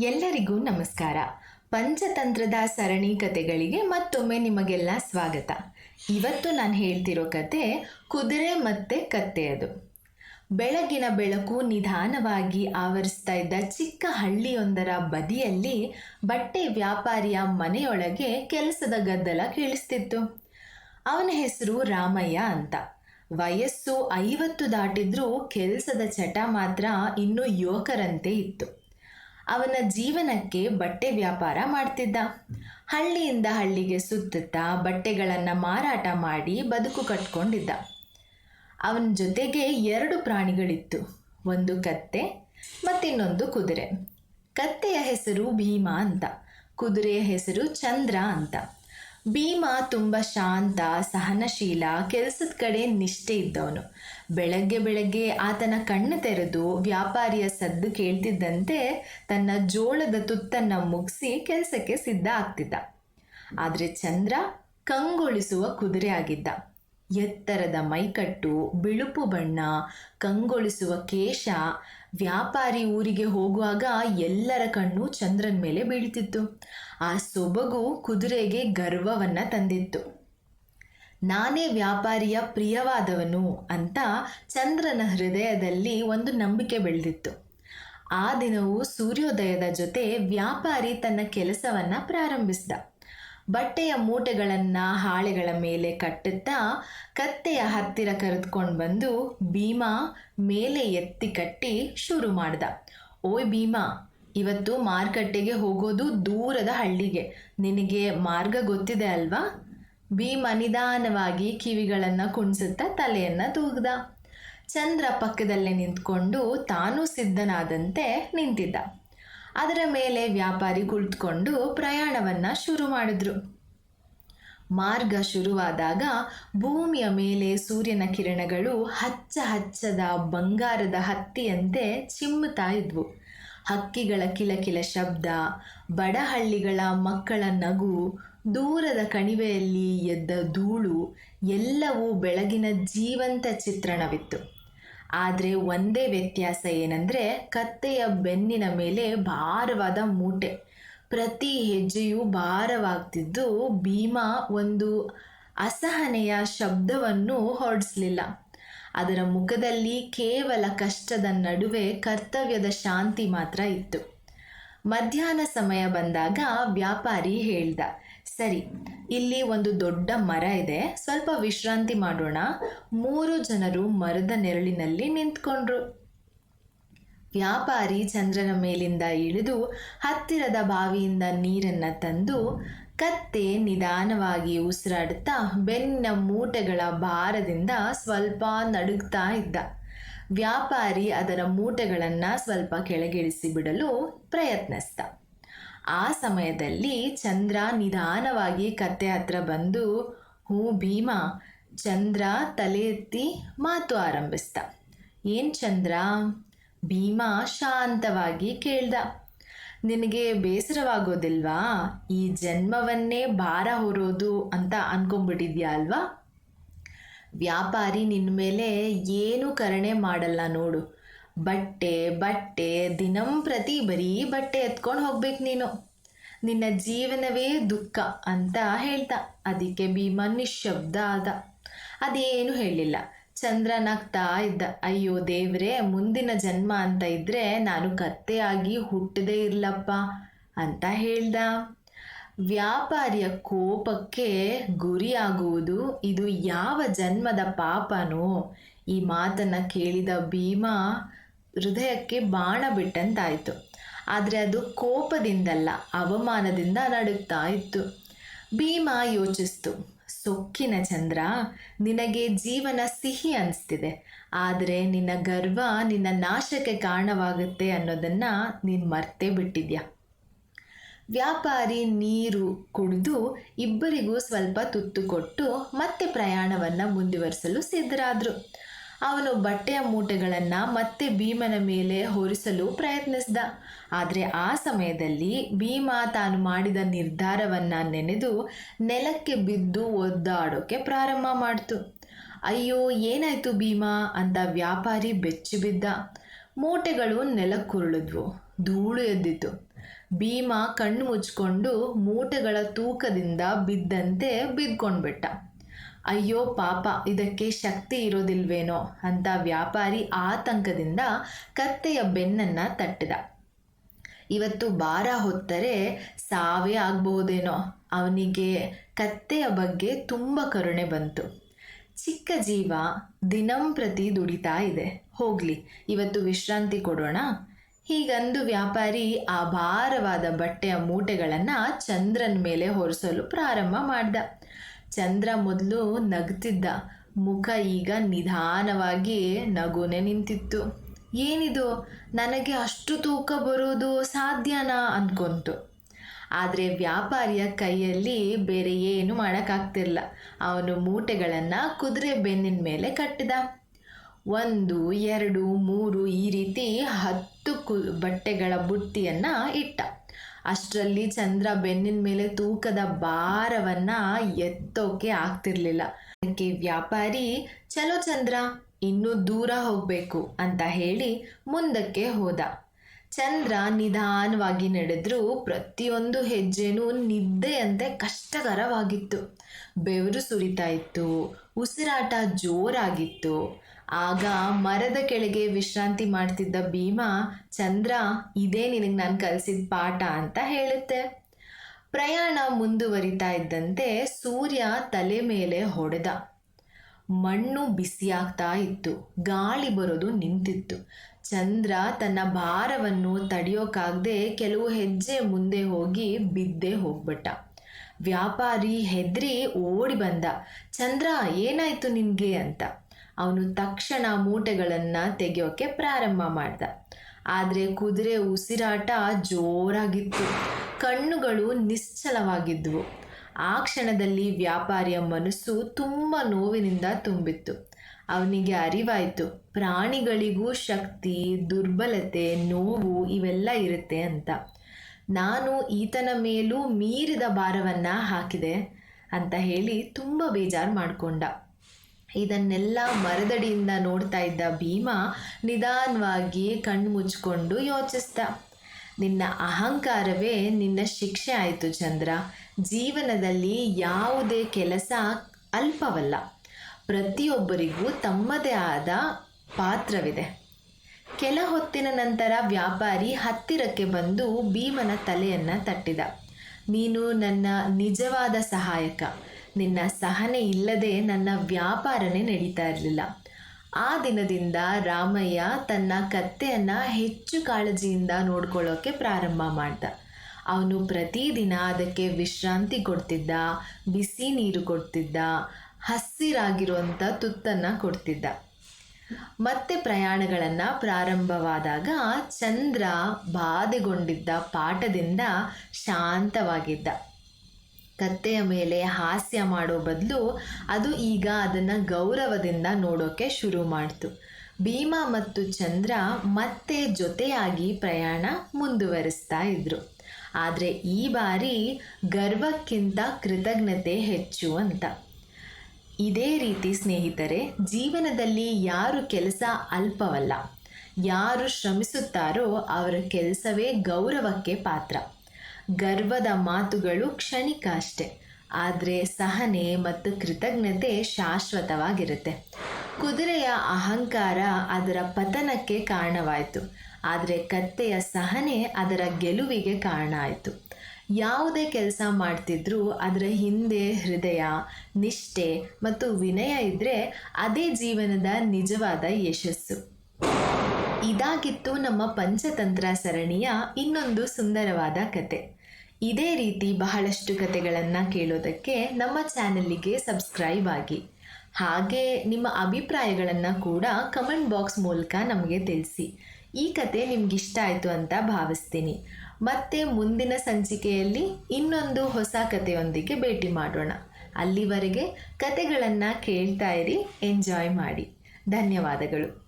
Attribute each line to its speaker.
Speaker 1: ಎಲ್ಲರಿಗೂ ನಮಸ್ಕಾರ. ಪಂಚತಂತ್ರದ ಸರಣಿ ಕತೆಗಳಿಗೆ ಮತ್ತೊಮ್ಮೆ ನಿಮಗೆಲ್ಲ ಸ್ವಾಗತ. ಇವತ್ತು ನಾನು ಹೇಳ್ತಿರೋ ಕತೆ ಕುದುರೆ ಮತ್ತೆ ಕತ್ತೆಯದು ಬೆಳಗಿನ ಬೆಳಕು ನಿಧಾನವಾಗಿ ಆವರಿಸ್ತಾ ಇದ್ದ ಚಿಕ್ಕ ಹಳ್ಳಿಯೊಂದರ ಬದಿಯಲ್ಲಿ ಬಟ್ಟೆ ವ್ಯಾಪಾರಿಯ ಮನೆಯೊಳಗೆ ಕೆಲಸದ ಗದ್ದಲ ಕೇಳಿಸ್ತಿತ್ತು. ಅವನ ಹೆಸರು ರಾಮಯ್ಯ ಅಂತ. ವಯಸ್ಸು ಐವತ್ತು ದಾಟಿದ್ರೂ ಕೆಲಸದ ಚಟ ಮಾತ್ರ ಇನ್ನೂ ಯುವಕರಂತೆ ಇತ್ತು. ಅವನ ಜೀವನಕ್ಕೆ ಬಟ್ಟೆ ವ್ಯಾಪಾರ ಮಾಡ್ತಿದ್ದ. ಹಳ್ಳಿಯಿಂದ ಹಳ್ಳಿಗೆ ಸುತ್ತುತ್ತಾ ಬಟ್ಟೆಗಳನ್ನು ಮಾರಾಟ ಮಾಡಿ ಬದುಕು ಕಟ್ಕೊಂಡಿದ್ದ. ಅವನ ಜೊತೆಗೆ ಎರಡು ಪ್ರಾಣಿಗಳಿತ್ತು, ಒಂದು ಕತ್ತೆ ಮತ್ತಿನ್ನೊಂದು ಕುದುರೆ. ಕತ್ತೆಯ ಹೆಸರು ಭೀಮಾ ಅಂತ, ಕುದುರೆಯ ಹೆಸರು ಚಂದ್ರ ಅಂತ. ಭೀಮ ತುಂಬ ಶಾಂತ, ಸಹನಶೀಲ, ಕೆಲಸದ ಕಡೆ ನಿಷ್ಠೆ ಇದ್ದವನು. ಬೆಳಗ್ಗೆ ಬೆಳಗ್ಗೆ ಆತನ ಕಣ್ಣು ತೆರೆದು ವ್ಯಾಪಾರಿಯ ಸದ್ದು ಕೇಳ್ತಿದ್ದಂತೆ ತನ್ನ ಜೋಳದ ತುತ್ತನ್ನು ಮುಗಿಸಿ ಕೆಲಸಕ್ಕೆ ಸಿದ್ಧ ಆಗ್ತಿದ್ದ. ಆದರೆ ಚಂದ್ರ ಕಂಗೊಳಿಸುವ ಕುದುರೆ ಆಗಿದ್ದ. ಎತ್ತರದ ಮೈಕಟ್ಟು, ಬಿಳುಪು ಬಣ್ಣ, ಕಂಗೊಳಿಸುವ ಕೇಶ ವ್ಯಾಪಾರಿ ಊರಿಗೆ ಹೋಗುವಾಗ ಎಲ್ಲರ ಕಣ್ಣು ಚಂದ್ರನ ಮೇಲೆ ಬೀಳ್ತಿತ್ತು. ಆ ಸೊಬಗು ಕುದುರೆಗೆ ಗರ್ವವನ್ನ ತಂದಿತ್ತು. ನಾನೇ ವ್ಯಾಪಾರಿಯ ಪ್ರಿಯವಾದವನು ಅಂತ ಚಂದ್ರನ ಹೃದಯದಲ್ಲಿ ಒಂದು ನಂಬಿಕೆ ಬೆಳೆದಿತ್ತು. ಆ ದಿನವೂ ಸೂರ್ಯೋದಯದ ಜೊತೆ ವ್ಯಾಪಾರಿ ತನ್ನ ಕೆಲಸವನ್ನ ಪ್ರಾರಂಭಿಸಿದ. ಬಟ್ಟೆಯ ಮೂಟೆಗಳನ್ನು ಹಾಳೆಗಳ ಮೇಲೆ ಕಟ್ಟುತ್ತಾ ಕತ್ತೆಯ ಹತ್ತಿರ ಕರೆದುಕೊಂಡು ಬಂದು ಭೀಮಾ ಮೇಲೆ ಎತ್ತಿ ಕಟ್ಟಿ ಶುರು ಮಾಡ್ದ. ಓಯ್ ಭೀಮಾ, ಇವತ್ತು ಮಾರುಕಟ್ಟೆಗೆ ಹೋಗೋದು ದೂರದ ಹಳ್ಳಿಗೆ. ನಿನಗೆ ಮಾರ್ಗ ಗೊತ್ತಿದೆ ಅಲ್ವಾ? ಭೀಮ ನಿಧಾನವಾಗಿ ಕಿವಿಗಳನ್ನು ಕುಣಿಸುತ್ತಾ ತಲೆಯನ್ನು ತೂಗ್ದ. ಚಂದ್ರ ಪಕ್ಕದಲ್ಲೇ ನಿಂತ್ಕೊಂಡು ತಾನೂ ಸಿದ್ಧನಾದಂತೆ ನಿಂತಿದ್ದ. ಅದರ ಮೇಲೆ ವ್ಯಾಪಾರಿ ಕುಳಿತುಕೊಂಡು ಪ್ರಯಾಣವನ್ನ ಶುರು ಮಾಡಿದ್ರು. ಮಾರ್ಗ ಶುರುವಾದಾಗ ಭೂಮಿಯ ಮೇಲೆ ಸೂರ್ಯನ ಕಿರಣಗಳು ಹಚ್ಚ ಹಚ್ಚದ ಬಂಗಾರದ ಹತ್ತಿಯಂತೆ ಚಿಮ್ಮುತ್ತಾ ಇದ್ವು. ಹಕ್ಕಿಗಳ ಕಿಲಕಿಲ ಶಬ್ದ, ಬಡಹಳ್ಳಿಗಳ ಮಕ್ಕಳ ನಗು, ದೂರದ ಕಣಿವೆಯಲ್ಲಿ ಎದ್ದ ಧೂಳು ಎಲ್ಲವೂ ಬೆಳಗಿನ ಜೀವಂತ ಚಿತ್ರಣವಿತ್ತು. ಆದರೆ ಒಂದೇ ವ್ಯತ್ಯಾಸ ಏನಂದರೆ ಕತ್ತೆಯ ಬೆನ್ನಿನ ಮೇಲೆ ಭಾರವಾದ ಮೂಟೆ. ಪ್ರತಿ ಹೆಜ್ಜೆಯೂ ಭಾರವಾಗ್ತಿದ್ದು ಭೀಮಾ ಒಂದು ಅಸಹನೆಯ ಶಬ್ದವನ್ನು ಹೊರಡಿಸಲಿಲ್ಲ. ಅದರ ಮುಖದಲ್ಲಿ ಕೇವಲ ಕಷ್ಟದ ನಡುವೆ ಕರ್ತವ್ಯದ ಶಾಂತಿ ಮಾತ್ರ ಇತ್ತು. ಮಧ್ಯಾಹ್ನ ಸಮಯ ಬಂದಾಗ ವ್ಯಾಪಾರಿ ಹೇಳ್ದ ಸರಿ, ಇಲ್ಲಿ ಒಂದು ದೊಡ್ಡ ಮರ ಇದೆ. ಸ್ವಲ್ಪ ವಿಶ್ರಾಂತಿ ಮಾಡೋಣ. ಮೂರು ಜನರು ಮರದ ನೆರಳಿನಲ್ಲಿ ನಿಂತ್ಕೊಂಡ್ರು. ವ್ಯಾಪಾರಿ ಚಂದ್ರನ ಮೇಲಿಂದ ಇಳಿದು ಹತ್ತಿರದ ಬಾವಿಯಿಂದ ನೀರನ್ನು ತಂದು ಕತ್ತೆ ನಿಧಾನವಾಗಿ ಉಸಿರಾಡುತ್ತಾ ಬೆನ್ನ ಮೂಟೆಗಳ ಭಾರದಿಂದ ಸ್ವಲ್ಪ ನಡುಗ್ತಾ ಇದ್ದ. ವ್ಯಾಪಾರಿ ಅದರ ಮೂಟೆಗಳನ್ನು ಸ್ವಲ್ಪ ಕೆಳಗಿಳಿಸಿ ಬಿಡಲು ಪ್ರಯತ್ನಿಸ್ದ ಆ ಸಮಯದಲ್ಲಿ ಚಂದ್ರ ನಿಧಾನವಾಗಿ ಕತ್ತೆ ಹತ್ರ ಬಂದು, ಹೂ ಭೀಮ, ಚಂದ್ರ ತಲೆ ಎತ್ತಿ ಮಾತು ಆರಂಭಿಸ್ದ. ಏನು ಚಂದ್ರ? ಭೀಮ ಶಾಂತವಾಗಿ ಕೇಳ್ದ. ನಿನಗೆ ಬೇಸರವಾಗೋದಿಲ್ವಾ? ಈ ಜನ್ಮವನ್ನೇ ಭಾರ ಹೊರೋದು ಅಂತ ಅನ್ಕೊಂಡ್ಬಿಟ್ಟಿದ್ಯಾ ಅಲ್ವಾ? ವ್ಯಾಪಾರಿ ನಿನ್ನ ಮೇಲೆ ಏನೂ ಕರುಣೆ ಮಾಡಲ್ಲ ನೋಡು. ಬಟ್ಟೆ ಬಟ್ಟೆ ದಿನಂಪ್ರತಿ ಬರೀ ಬಟ್ಟೆ ಎತ್ಕೊಂಡು ಹೋಗ್ಬೇಕು ನೀನು. ನಿನ್ನ ಜೀವನವೇ ದುಃಖ ಅಂತ ಹೇಳ್ದ ಅದಕ್ಕೆ ಭೀಮ ನಿಶಬ್ದ ಆದ. ಅದೇನು ಹೇಳಿಲ್ಲ ಚಂದ್ರ ನಗ್ತಾ ಇದ್ದ. ಅಯ್ಯೋ ದೇವ್ರೆ, ಮುಂದಿನ ಜನ್ಮ ಅಂತ ಇದ್ರೆ ನಾನು ಕತ್ತೆಯಾಗಿ ಹುಟ್ಟದೇ ಇರ್ಲಪ್ಪ ಅಂತ ಹೇಳ್ದ. ವ್ಯಾಪಾರಿಯ ಕೋಪಕ್ಕೆ ಗುರಿಯಾಗುವುದು ಇದು ಯಾವ ಜನ್ಮದ ಪಾಪನೋ? ಈ ಮಾತನ್ನು ಕೇಳಿದ ಭೀಮಾ ಹೃದಯಕ್ಕೆ ಬಾಣ ಬಿಟ್ಟಂತಾಯಿತು. ಆದರೆ ಅದು ಕೋಪದಿಂದಲ್ಲ, ಅವಮಾನದಿಂದ ನಡುಗ್ತಾ ಇತ್ತು. ಭೀಮಾ ಯೋಚಿಸ್ತು, ಸೊಕ್ಕಿನ ಚಂದ್ರ, ನಿನಗೆ ಜೀವನ ಸಿಹಿ ಅನಿಸ್ತಿದೆ, ಆದರೆ ನಿನ್ನ ಗರ್ವ ನಿನ್ನ ನಾಶಕ್ಕೆ ಕಾರಣವಾಗುತ್ತೆ ಅನ್ನೋದನ್ನು ನೀನು ಮರ್ತೇ ಬಿಟ್ಟಿದ್ಯಾ? ವ್ಯಾಪಾರಿ ನೀರು ಕುಡಿದು ಇಬ್ಬರಿಗೂ ಸ್ವಲ್ಪ ತುತ್ತು ಕೊಟ್ಟು ಮತ್ತೆ ಪ್ರಯಾಣವನ್ನು ಮುಂದುವರಿಸಲು ಸಿದ್ಧರಾದರು. ಅವನು ಬಟ್ಟೆಯ ಮೂಟೆಗಳನ್ನು ಮತ್ತೆ ಭೀಮನ ಮೇಲೆ ಹೊರಿಸಲು ಪ್ರಯತ್ನಿಸಿದ. ಆದರೆ ಆ ಸಮಯದಲ್ಲಿ ಭೀಮ ತಾನು ಮಾಡಿದ ನಿರ್ಧಾರವನ್ನು ನೆನೆದು ನೆಲಕ್ಕೆ ಬಿದ್ದು ಒದ್ದಾಡೋಕೆ ಪ್ರಾರಂಭ ಮಾಡ್ತು. ಅಯ್ಯೋ, ಏನಾಯಿತು ಭೀಮಾ? ಅಂತ ವ್ಯಾಪಾರಿ ಬೆಚ್ಚಿ ಬಿದ್ದ. ಮೂಟೆಗಳು ನೆಲಕ್ಕುರುಳಿದ್ವು. ಧೂಳು ಎದ್ದಿತು ಭೀಮ ಕಣ್ಣು ಮುಚ್ಕೊಂಡು ಮೂಟೆಗಳ ತೂಕದಿಂದ ಬಿದ್ದಂತೆ ಬಿದ್ಕೊಂಡ್ಬಿಟ್ಟ. ಅಯ್ಯೋ ಪಾಪ, ಇದಕ್ಕೆ ಶಕ್ತಿ ಇರೋದಿಲ್ವೇನೋ ಅಂತ ವ್ಯಾಪಾರಿ ಆತಂಕದಿಂದ ಕತ್ತೆಯ ಬೆನ್ನನ್ನ ತಟ್ಟಿದ. ಇವತ್ತು ಭಾರ ಹೊತ್ತರೆ ಸಾವೇ ಆಗಬಹುದೇನೋ? ಅವನಿಗೆ ಕತ್ತೆಯ ಬಗ್ಗೆ ತುಂಬ ಕರುಣೆ ಬಂತು. ಚಿಕ್ಕ ಜೀವ ದಿನಂಪ್ರತಿ ದುಡಿತಾ ಇದೆ. ಹೋಗಲಿ, ಇವತ್ತು ವಿಶ್ರಾಂತಿ ಕೊಡೋಣ? ಹೀಗಂದು ವ್ಯಾಪಾರಿ ಆ ಭಾರವಾದ ಬಟ್ಟೆಯ ಮೂಟೆಗಳನ್ನು ಚಂದ್ರನ ಮೇಲೆ ಹೊರಿಸಲು ಪ್ರಾರಂಭ ಮಾಡ್ದ. ಚಂದ್ರ ಮೊದಲು ನಗ್ತಿದ್ದ. ಮುಖ ಈಗ ನಿಧಾನವಾಗಿ ನಗುನೆ ನಿಂತಿತ್ತು. ಏನಿದು? ನನಗೆ ಅಷ್ಟು ತೂಕ ಬರೋದು ಸಾಧ್ಯನಾ? ಅಂದ್ಕೊಂತು ಆದರೆ ವ್ಯಾಪಾರಿಯ ಕೈಯಲ್ಲಿ ಬೇರೆ ಏನು ಮಾಡೋಕ್ಕಾಗ್ತಿರಲ್ಲ ಅವನು ಮೂಟೆಗಳನ್ನು ಕುದುರೆ ಬೆನ್ನಿನ ಮೇಲೆ ಕಟ್ಟಿದ. ಒಂದು, ಎರಡು, ಮೂರು ಈ ರೀತಿ ಹತ್ತು ಕು ಬಟ್ಟೆಗಳ ಬುಟ್ಟಿಯನ್ನು ಇಟ್ಟ. ಅಷ್ಟರಲ್ಲಿ ಚಂದ್ರ ಬೆನ್ನಿನ ಮೇಲೆ ತೂಕದ ಭಾರವನ್ನ ಎತ್ತೋಕೆ ಆಗ್ತಿರ್ಲಿಲ್ಲ. ಅದಕ್ಕೆ ವ್ಯಾಪಾರಿ, ಚಲೋ ಚಂದ್ರ, ಇನ್ನೂ ದೂರ ಹೋಗಬೇಕು ಅಂತ ಹೇಳಿ ಮುಂದಕ್ಕೆ ಹೋದ. ಚಂದ್ರ ನಿಧಾನವಾಗಿ ನಡೆದ್ರೂ ಪ್ರತಿಯೊಂದು ಹೆಜ್ಜೆನೂ ನಿದ್ದೆಯಂತೆ ಕಷ್ಟಕರವಾಗಿತ್ತು. ಬೆವರು ಸುರಿತಾ ಇತ್ತು, ಉಸಿರಾಟ ಜೋರಾಗಿತ್ತು. ಆಗ ಮರದ ಕೆಳಗೆ ವಿಶ್ರಾಂತಿ ಮಾಡ್ತಿದ್ದ ಭೀಮ, ಚಂದ್ರ, ಇದೇ ನಿನಗೆ ನಾನು ಕಲಿಸಿದ ಪಾಠ ಅಂತ ಹೇಳುತ್ತೆ. ಪ್ರಯಾಣ ಮುಂದುವರಿತಾ ಇದ್ದಂತೆ ಸೂರ್ಯ ತಲೆ ಮೇಲೆ ಹೊಡೆದ. ಮಣ್ಣು ಬಿಸಿಯಾಗ್ತಾ ಇತ್ತು. ಗಾಳಿ ಬರೋದು ನಿಂತಿತ್ತು. ಚಂದ್ರ ತನ್ನ ಭಾರವನ್ನು ತಡೆಯೋಕ್ಕಾಗದೆ ಕೆಲವು ಹೆಜ್ಜೆ ಮುಂದೆ ಹೋಗಿ ಬಿದ್ದೆ ಹೋಗ್ಬಿಟ್ಟ. ವ್ಯಾಪಾರಿ ಹೆದ್ರಿ ಓಡಿ ಬಂದ. ಚಂದ್ರ, ಏನಾಯ್ತು ನಿನಗೆ ಅಂತ. ಅವನು ತಕ್ಷಣ ಮೂಟೆಗಳನ್ನು ತೆಗೆಯೋಕೆ ಪ್ರಾರಂಭ ಮಾಡ್ದ. ಆದರೆ ಕುದುರೆ ಉಸಿರಾಟ ಜೋರಾಗಿತ್ತು. ಕಣ್ಣುಗಳು ನಿಶ್ಚಲವಾಗಿದ್ವು. ಆ ಕ್ಷಣದಲ್ಲಿ ವ್ಯಾಪಾರಿಯ ಮನಸ್ಸು ತುಂಬ ನೋವಿನಿಂದ ತುಂಬಿತ್ತು. ಅವನಿಗೆ ಅರಿವಾಯಿತು, ಪ್ರಾಣಿಗಳಿಗೂ ಶಕ್ತಿ, ದುರ್ಬಲತೆ, ನೋವು ಇವೆಲ್ಲ ಇರುತ್ತೆ ಅಂತ. ನಾನು ಈತನ ಮೇಲೂ ಮೀರಿದ ಭಾರವನ್ನು ಹಾಕಿದೆ ಅಂತ ಹೇಳಿ ತುಂಬ ಬೇಜಾರು ಮಾಡಿಕೊಂಡ. ಇದನ್ನೆಲ್ಲ ಮರದಡಿಯಿಂದ ನೋಡ್ತಾ ಇದ್ದ ಭೀಮ ನಿಧಾನವಾಗಿ ಕಣ್ಣು ಮುಚ್ಕೊಂಡು ಯೋಚಿಸ್ದ. ನಿನ್ನ ಅಹಂಕಾರವೇ ನಿನ್ನ ಶಿಕ್ಷೆ ಆಯಿತು ಚಂದ್ರ. ಜೀವನದಲ್ಲಿ ಯಾವುದೇ ಕೆಲಸ ಅಲ್ಪವಲ್ಲ. ಪ್ರತಿಯೊಬ್ಬರಿಗೂ ತಮ್ಮದೇ ಆದ ಪಾತ್ರವಿದೆ. ಕೆಲ ಹೊತ್ತಿನ ನಂತರ ವ್ಯಾಪಾರಿ ಹತ್ತಿರಕ್ಕೆ ಬಂದು ಭೀಮನ ತಲೆಯನ್ನು ತಟ್ಟಿದ. ನೀನು ನನ್ನ ನಿಜವಾದ ಸಹಾಯಕ. ನಿನ್ನ ಸಹನೆ ಇಲ್ಲದೆ ನನ್ನ ವ್ಯಾಪಾರನೇ ನಡೀತಾ ಇರಲಿಲ್ಲ. ಆ ದಿನದಿಂದ ರಾಮಯ್ಯ ತನ್ನ ಕತ್ತೆಯನ್ನು ಹೆಚ್ಚು ಕಾಳಜಿಯಿಂದ ನೋಡ್ಕೊಳ್ಳೋಕ್ಕೆ ಪ್ರಾರಂಭ ಮಾಡ್ದ. ಅವನು ಪ್ರತಿದಿನ ಅದಕ್ಕೆ ವಿಶ್ರಾಂತಿ ಕೊಡ್ತಿದ್ದ, ಬಿಸಿ ನೀರು ಕೊಡ್ತಿದ್ದ ಹಸಿರಾಗಿರುವಂಥ ತುತ್ತನ್ನು ಕೊಡ್ತಿದ್ದ. ಮತ್ತೆ ಪ್ರಯಾಣಗಳನ್ನು ಪ್ರಾರಂಭವಾದಾಗ ಚಂದ್ರ ಬಾಧೆಗೊಂಡಿದ್ದ ಪಾಠದಿಂದ ಶಾಂತವಾಗಿದ್ದ. ಕತ್ತೆಯ ಮೇಲೆ ಹಾಸ್ಯ ಮಾಡೋ ಬದಲು ಅದು ಈಗ ಅದನ್ನು ಗೌರವದಿಂದ ನೋಡೋಕೆ ಶುರು ಮಾಡ್ತು. ಭೀಮ ಮತ್ತು ಚಂದ್ರ ಮತ್ತೆ ಜೊತೆಯಾಗಿ ಪ್ರಯಾಣ ಮುಂದುವರಿಸ್ತಾ ಇದ್ರು. ಆದರೆ ಈ ಬಾರಿ ಗರ್ವಕ್ಕಿಂತ ಕೃತಜ್ಞತೆ ಹೆಚ್ಚು ಅಂತ. ಇದೇ ರೀತಿ ಸ್ನೇಹಿತರೆ, ಜೀವನದಲ್ಲಿ ಯಾರು ಕೆಲಸ ಅಲ್ಪವಲ್ಲ. ಯಾರು ಶ್ರಮಿಸುತ್ತಾರೋ ಅವರ ಕೆಲಸವೇ ಗೌರವಕ್ಕೆ ಪಾತ್ರ. ಗರ್ವದ ಮಾತುಗಳು ಕ್ಷಣಿಕ ಅಷ್ಟೆ. ಆದರೆ ಸಹನೆ ಮತ್ತು ಕೃತಜ್ಞತೆ ಶಾಶ್ವತವಾಗಿರುತ್ತೆ. ಕುದುರೆಯ ಅಹಂಕಾರ ಅದರ ಪತನಕ್ಕೆ ಕಾರಣವಾಯಿತು. ಆದರೆ ಕತ್ತೆಯ ಸಹನೆ ಅದರ ಗೆಲುವಿಗೆ ಕಾರಣ ಆಯಿತು. ಯಾವುದೇ ಕೆಲಸ ಮಾಡ್ತಿದ್ರೂ ಅದರ ಹಿಂದೆ ಹೃದಯ, ನಿಷ್ಠೆ ಮತ್ತು ವಿನಯ ಇದ್ದರೆ ಅದೇ ಜೀವನದ ನಿಜವಾದ ಯಶಸ್ಸು. ಇದಾಗಿತ್ತು ನಮ್ಮ ಪಂಚತಂತ್ರ ಸರಣಿಯ ಇನ್ನೊಂದು ಸುಂದರವಾದ ಕತೆ. ಇದೇ ರೀತಿ ಬಹಳಷ್ಟು ಕತೆಗಳನ್ನು ಕೇಳೋದಕ್ಕೆ ನಮ್ಮ ಚಾನಲ್ಲಿಗೆ ಸಬ್ಸ್ಕ್ರೈಬ್ ಆಗಿ. ಹಾಗೆ ನಿಮ್ಮ ಅಭಿಪ್ರಾಯಗಳನ್ನು ಕೂಡ ಕಮೆಂಟ್ ಬಾಕ್ಸ್ ಮೂಲಕ ನಮಗೆ ತಿಳಿಸಿ. ಈ ಕತೆ ನಿಮ್ಗೆ ಇಷ್ಟ ಆಯಿತು ಅಂತ ಭಾವಿಸ್ತೀನಿ. ಮತ್ತೆ ಮುಂದಿನ ಸಂಚಿಕೆಯಲ್ಲಿ ಇನ್ನೊಂದು ಹೊಸ ಕಥೆಯೊಂದಿಗೆ ಭೇಟಿ ಮಾಡೋಣ. ಅಲ್ಲಿವರೆಗೆ ಕತೆಗಳನ್ನು ಕೇಳ್ತಾ ಇರಿ, ಎಂಜಾಯ್ ಮಾಡಿ. ಧನ್ಯವಾದಗಳು.